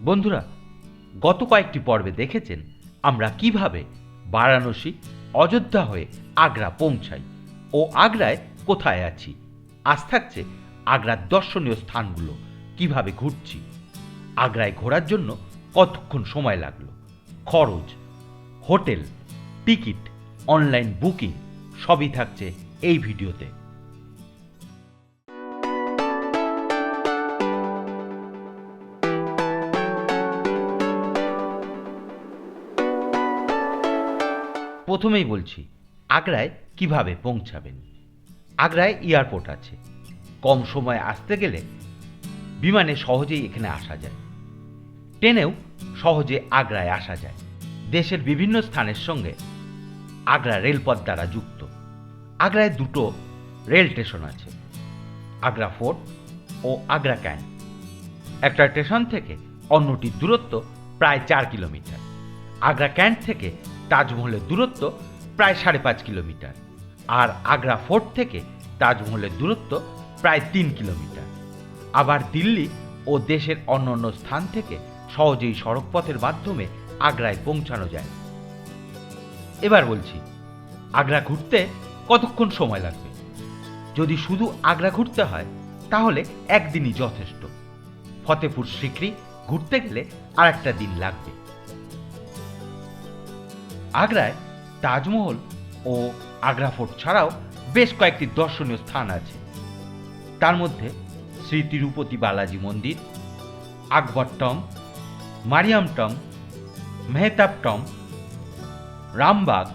বন্ধুরা, গত কয়েকটি পর্বে দেখেছেন আমরা কীভাবে বারাণসী অযোধ্যা হয়ে আগ্রা পৌঁছাই ও আগ্রায় কোথায় আছি। আজ থাকছে আগ্রার দর্শনীয় স্থানগুলো, কীভাবে ঘুরছি, আগ্রায় ঘোরার জন্য কতক্ষণ সময় লাগল, খরচ, হোটেল, টিকিট, অনলাইন বুকিং সবই থাকছে এই ভিডিওতে। প্রথমেই বলছি, আগ্রায় কীভাবে পৌঁছাবেন? আগ্রায় এয়ারপোর্ট আছে। কম সময়ে আসতে গেলে বিমানে সহজেই এখানে আসা যায়। ট্রেনেও সহজে আগ্রায় আসা যায়। দেশের বিভিন্ন স্থানের সঙ্গে আগ্রা রেলপথ দ্বারা যুক্ত। আগ্রায় দুটো রেল স্টেশন আছে, আগ্রা ফোর্ট ও আগ্রা ক্যান্ট একটা স্টেশন থেকে অন্যটির দূরত্ব প্রায় চার কিলোমিটার। আগ্রা ক্যান্ট থেকে তাজমহলের দূরত্ব প্রায় সাড়ে পাঁচ কিলোমিটার। আর আগ্রা ফোর্ট থেকে তাজমহলের দূরত্ব প্রায় তিন কিলোমিটার। আবার দিল্লি ও দেশের অন্যান্য স্থান থেকে সহজেই সড়কপথের মাধ্যমে আগ্রায় পৌঁছানো যায়। এবার বলছি, আগ্রা ঘুরতে কতক্ষণ সময় লাগবে? যদি শুধু আগ্রা ঘুরতে হয়, তাহলে একদিনই যথেষ্ট। ফতেপুর সিক্রি ঘুরতে গেলে আর একটা দিন লাগবে। আগ্রায় তাজমহল ও আগ্রা ফোর্ট ছাড়াও বেশ কয়েকটি দর্শনীয় স্থান আছে। তার মধ্যে শ্রী তিরুপতি বালাজি মন্দির Akbar tomb Mariam tomb Mehtab tomb Rambagh.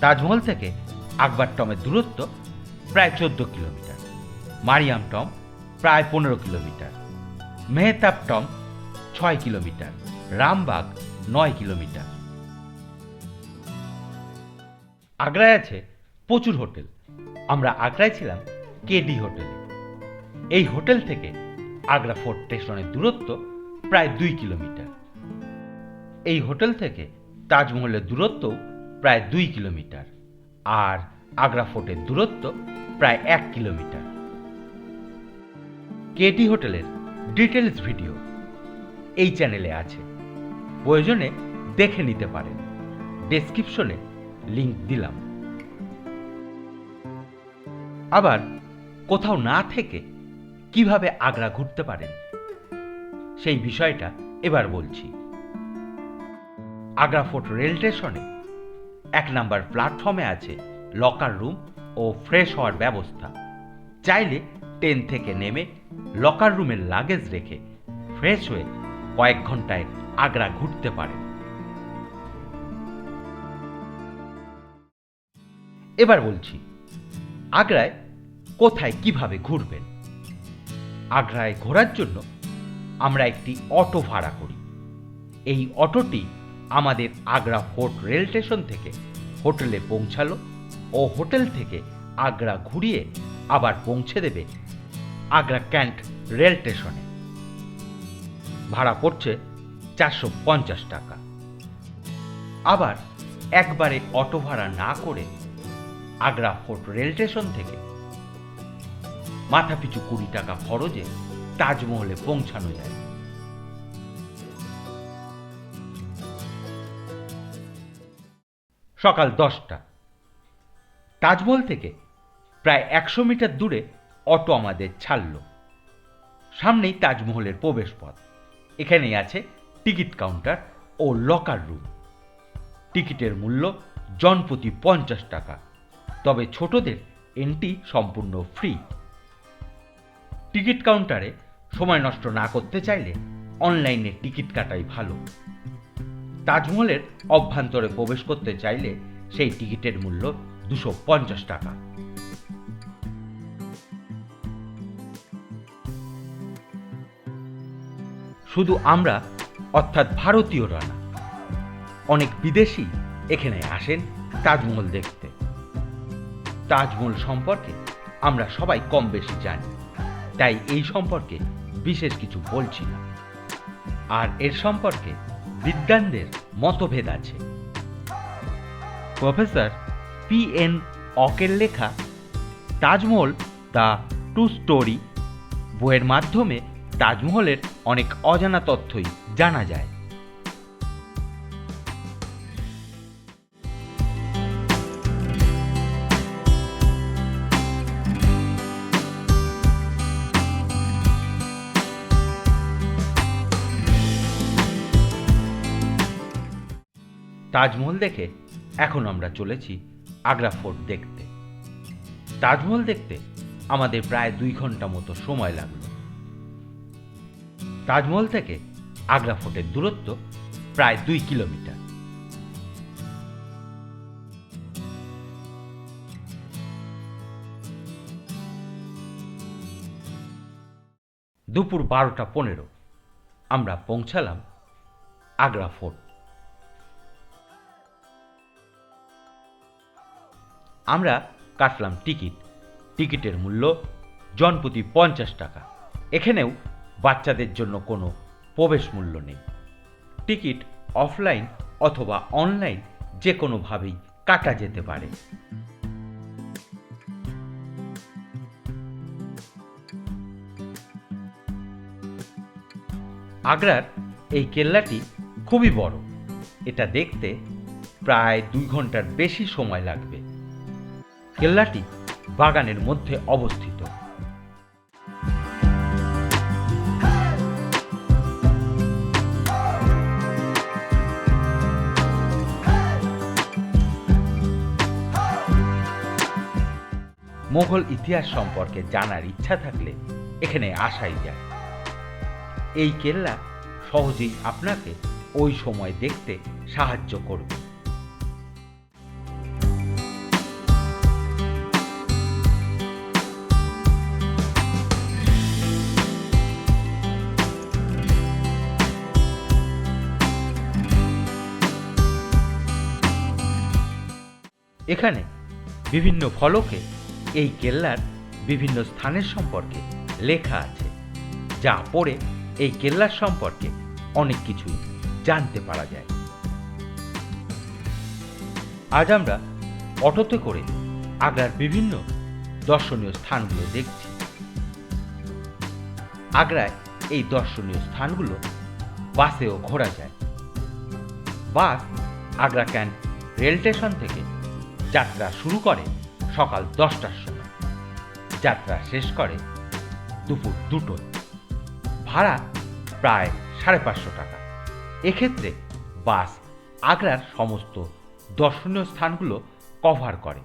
Taj Mahal থেকে আকবর টমের দূরত্ব প্রায় চোদ্দ কিলোমিটার মারিয়াম টম প্রায় পনেরো কিলোমিটার মেহতাব টম ছয় কিলোমিটার, রামবাগ নয় কিলোমিটার। আগ্রায় আছে প্রচুর হোটেল। আমরা আগ্রায় ছিলাম কেডি হোটেলে। এই হোটেল থেকে আগ্রা ফোর্ট স্টেশনের দূরত্ব প্রায় দুই কিলোমিটার। এই হোটেল থেকে তাজমহলের দূরত্ব প্রায় দুই কিলোমিটার আর আগ্রা ফোর্টের দূরত্ব প্রায় এক কিলোমিটার। কেটি হোটেলের ডিটেলস ভিডিও এই চ্যানেলে আছে। প্রয়োজনে দেখে নিতে পারেন। ডেসক্রিপশনে লিংক দিলাম। আবার কোথাও না থেকে কীভাবে আগ্রা ঘুরতে পারেন? সেই বিষয়টা এবার বলছি। আগ্রা ফোর্ট রেল স্টেশনে এক নাম্বার প্ল্যাটফর্মে আছে লকার রুম ও ফ্রেশ হওয়ার ব্যবস্থা। চাইলে ট্রেন থেকে নেমে লকার রুমের লাগেজ রেখে ফ্রেশ হয়ে কয়েক ঘন্টায় আগ্রা ঘুরতে পারেন। এবার বলছি, আগ্রায় কোথায়, কীভাবে ঘুরবেন? আগ্রায় ঘোরার জন্য আমরা একটি অটো ভাড়া করি। এই অটোটি আমাদের আগ্রা ফোর্ট রেল স্টেশন থেকে হোটেলে পৌঁছালো ও হোটেল থেকে আগ্রা ঘুরিয়ে আবার পৌঁছে দেবে আগ্রা ক্যান্ট রেল স্টেশনে। ভাড়া পড়ছে চারশো পঞ্চাশ টাকা। আবার একবারে অটো ভাড়া না করে আগ্রা ফোর্ট রেল স্টেশন থেকে। মাথাপিছু কুড়ি টাকা খরচে তাজমহলে পৌঁছানো যায়। সকাল দশটা। তাজমহল থেকে প্রায় একশো মিটার দূরে অটো আমাদের ছাড়ল। সামনেই তাজমহলের প্রবেশপথ। এখানেই আছে টিকিট কাউন্টার ও লকার রুম। টিকিটের মূল্য জনপ্রতি পঞ্চাশ টাকা। তবে ছোটদের এন্ট্রি সম্পূর্ণ ফ্রি। টিকিট কাউন্টারে সময় নষ্ট না করতে চাইলে অনলাইনে টিকিট কাটাই ভালো। তাজমহলের অভ্যন্তরে প্রবেশ করতে চাইলে সেই টিকিটের মূল্য দুশো পঞ্চাশ টাকা। শুধু আমরা, অর্থাৎ ভারতীয়রা না, অনেক বিদেশি এখানে আসেন তাজমহল দেখতে। তাজমহল সম্পর্কে আমরা সবাই কম বেশি জানি। তাই এই সম্পর্কে বিশেষ কিছু বলছি না। আর এর সম্পর্কে বিদ্বানদের মতভেদ আছে। প্রফেসর পি এন অকের লেখা, তাজমহল দ্য টু স্টোরি বইয়ের মাধ্যমে তাজমহলের অনেক অজানা তথ্যই জানা যায়। তাজমহল দেখে এখন আমরা চলেছি আগ্রা ফোর্ট দেখতে। তাজমহল দেখতে আমাদের প্রায় দুই ঘণ্টা মতো সময় লাগল। তাজমহল থেকে আগ্রা ফোর্টের দূরত্ব প্রায় দুই কিলোমিটার। দুপুর বারোটা পনেরো আমরা পৌঁছালাম আগ্রা ফোর্ট। আমরা কাটলাম টিকিট। টিকিটের মূল্য জনপ্রতি পঞ্চাশ টাকা। এখানেও বাচ্চাদের জন্য কোনো প্রবেশ মূল্য নেই। টিকিট অফলাইন অথবা অনলাইন যে কোনোভাবেই কাটা যেতে পারে। আগ্রার এই কেল্লাটি খুবই বড়। এটা দেখতে প্রায় দুই ঘণ্টার বেশি সময় লাগবে। কেল্লাটি বাগানের মধ্যে অবস্থিত। মোগল ইতিহাস সম্পর্কে জানার ইচ্ছা থাকলে এখানে আসাই যায়। এই কেল্লা সহজেই আপনাকে ওই সময় দেখতে সাহায্য করবে। এখানে বিভিন্ন ফলকে এই কেল্লার বিভিন্ন স্থানের সম্পর্কে লেখা আছে, যা পড়ে এই কেল্লার সম্পর্কে অনেক কিছুই জানতে পারা যায়। আজ আমরা অটোতে করে আগ্রার বিভিন্ন দর্শনীয় স্থানগুলো দেখছি। আগ্রায় এই দর্শনীয় স্থানগুলো বাসেও ঘোরা যায়। Bus Agra cantt rail station থেকে যাত্রা শুরু করে সকাল দশটার সময়। যাত্রা শেষ করে দুপুর দুটোয়। ভাড়া প্রায় সাড়ে পাঁচশো টাকা। এক্ষেত্রে বাস আগ্রার সমস্ত দর্শনীয় স্থানগুলো কভার করে।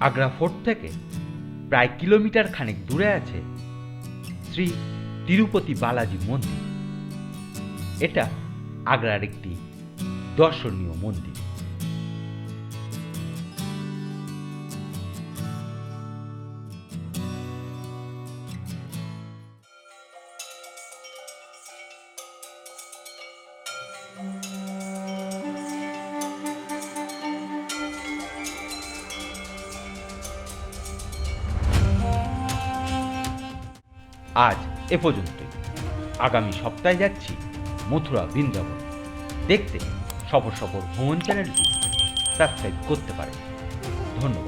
আগ্রা ফোর্ট থেকে প্রায় কিলোমিটার খানেক দূরে আছে শ্রী তিরুপতি বালাজি মন্দির। এটা আগ্রার একটি দর্শনীয় মন্দির। আজ এ পর্যন্তই। আগামী সপ্তাহে যাচ্ছি মথুরা, বৃন্দাবন। দেখতে সফর সফর ভ্রমণ চ্যানেলটি সাবস্ক্রাইব করতে পারেন। ধন্যবাদ।